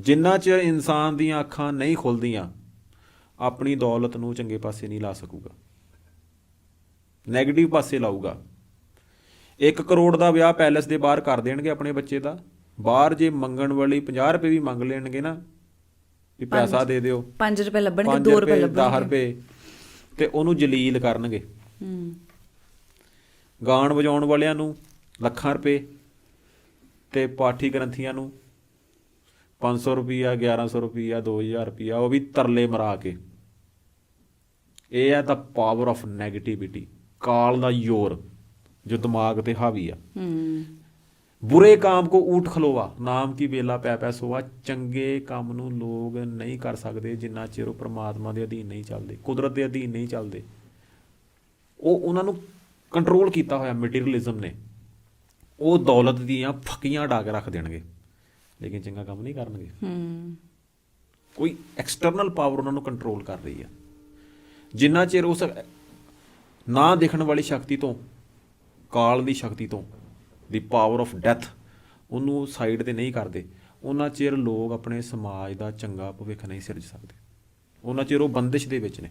ਜਿੰਨਾ ਚਿਰ ਇਨਸਾਨ ਦੀਆਂ ਅੱਖਾਂ ਨਹੀਂ ਖੁੱਲਦੀਆਂ ਆਪਣੀ ਦੌਲਤ ਨੂੰ ਚੰਗੇ ਪਾਸੇ ਨਹੀਂ ਲਾ ਸਕੂਗਾ। 네ਗੇਟਿਵ ਪਾਸੇ ਲਾਊਗਾ। 1 ਕਰੋੜ ਦਾ ਵਿਆਹ ਪੈਲੇਸ ਦੇ ਬਾਹਰ ਕਰ ਦੇਣਗੇ ਆਪਣੇ ਬੱਚੇ ਦਾ। ਬਾਹਰ ਜੇ ਮੰਗਣ ਵਾਲੀ 50 ਰੁਪਏ ਵੀ ਮੰਗ ਲੈਣਗੇ ਨਾ ਵੀ ਪੈਸਾ ਦੇ ਦਿਓ। 5 ਰੁਪਏ ਲੱਭਣਗੇ 5 2 ਰੁਪਏ ਰੁਪਏ 10 ਲੱਭਣਗੇ ਰੁਪਏ ਤੇ ਉਹਨੂੰ ਜਲੀਲ ਕਰਨਗੇ। ਹੂੰ। ਗਾਣ ਵਜਾਉਣ ਵਾਲਿਆਂ ਨੂੰ ਲੱਖਾਂ ਰੁਪਏ ਤੇ ਪਾਠੀ ਗ੍ਰੰਥੀਆਂ ਨੂੰ 500 ਰੁਪਈਆ 1100 ਰੁਪਈਆ 2000 ਰੁਪਈਆ ਉਹ ਵੀ ਤਰਲੇ ਮਰਾ ਕੇ। ਇਹ ਹੈ ਤਾਂ ਪਾਵਰ ਆਫ 네ਗੇਟਿਵਿਟੀ ਕਾਲ ਦਾ ਜ਼ੋਰ ਜੋ ਦਿਮਾਗ ਤੇ ਹਾਵੀ ਆ। ਹੂੰ। ਬੁਰੇ ਕਾਮ ਕੋ ਊਠ ਖਲੋਵਾ ਨਾਮ ਕੀ ਵੇਲਾ ਪੈ ਪੈ ਸੋਵਾ ਚੰਗੇ ਕੰਮ ਨੂੰ ਲੋਕ ਨਹੀਂ ਕਰ ਸਕਦੇ ਜਿੰਨਾ ਚਿਰ ਉਹ ਪ੍ਰਮਾਤਮਾ ਦੇ ਅਧੀਨ ਨਹੀਂ ਚੱਲਦੇ ਕੁਦਰਤ ਦੇ ਅਧੀਨ ਨਹੀਂ ਚੱਲਦੇ। ਉਹ ਉਹਨਾਂ ਨੂੰ ਕੰਟਰੋਲ ਕੀਤਾ ਹੋਇਆ ਮਟੀਰੀਅਲਿਜ਼ਮ ਨੇ। ਉਹ ਦੌਲਤ ਦੀਆਂ ਫਕੀਆਂ ਢਾ ਕੇ ਰੱਖ ਦੇਣਗੇ। ਲੇਕਿਨ ਚੰਗਾ ਕੰਮ ਨਹੀਂ ਕਰਨਗੇ। ਹੂੰ। ਕੋਈ ਐਕਸਟਰਨਲ ਪਾਵਰ ਉਹਨਾਂ ਨੂੰ ਕੰਟਰੋਲ ਕਰ ਰਹੀ ਆ। ਜਿੰਨਾ ਚਿਰ ਉਸ ਨਾ ਦਿਖਣ ਵਾਲੀ ਸ਼ਕਤੀ ਤੋਂ ਕਾਲ ਦੀ ਸ਼ਕਤੀ ਤੋਂ ਦੀ ਪਾਵਰ ਆਫ ਡੈਥ ਉਹਨੂੰ ਸਾਈਡ ਤੇ ਨਹੀਂ ਕਰਦੇ ਉਹਨਾਂ ਚਿਰ ਲੋਕ ਆਪਣੇ ਸਮਾਜ ਦਾ ਚੰਗਾ ਭਵਿੱਖ ਨਹੀਂ ਸਿਰਜ ਸਕਦੇ। ਉਹਨਾਂ ਚਿਰ ਉਹ ਬੰਦਿਸ਼ ਦੇ ਵਿੱਚ ਨੇ।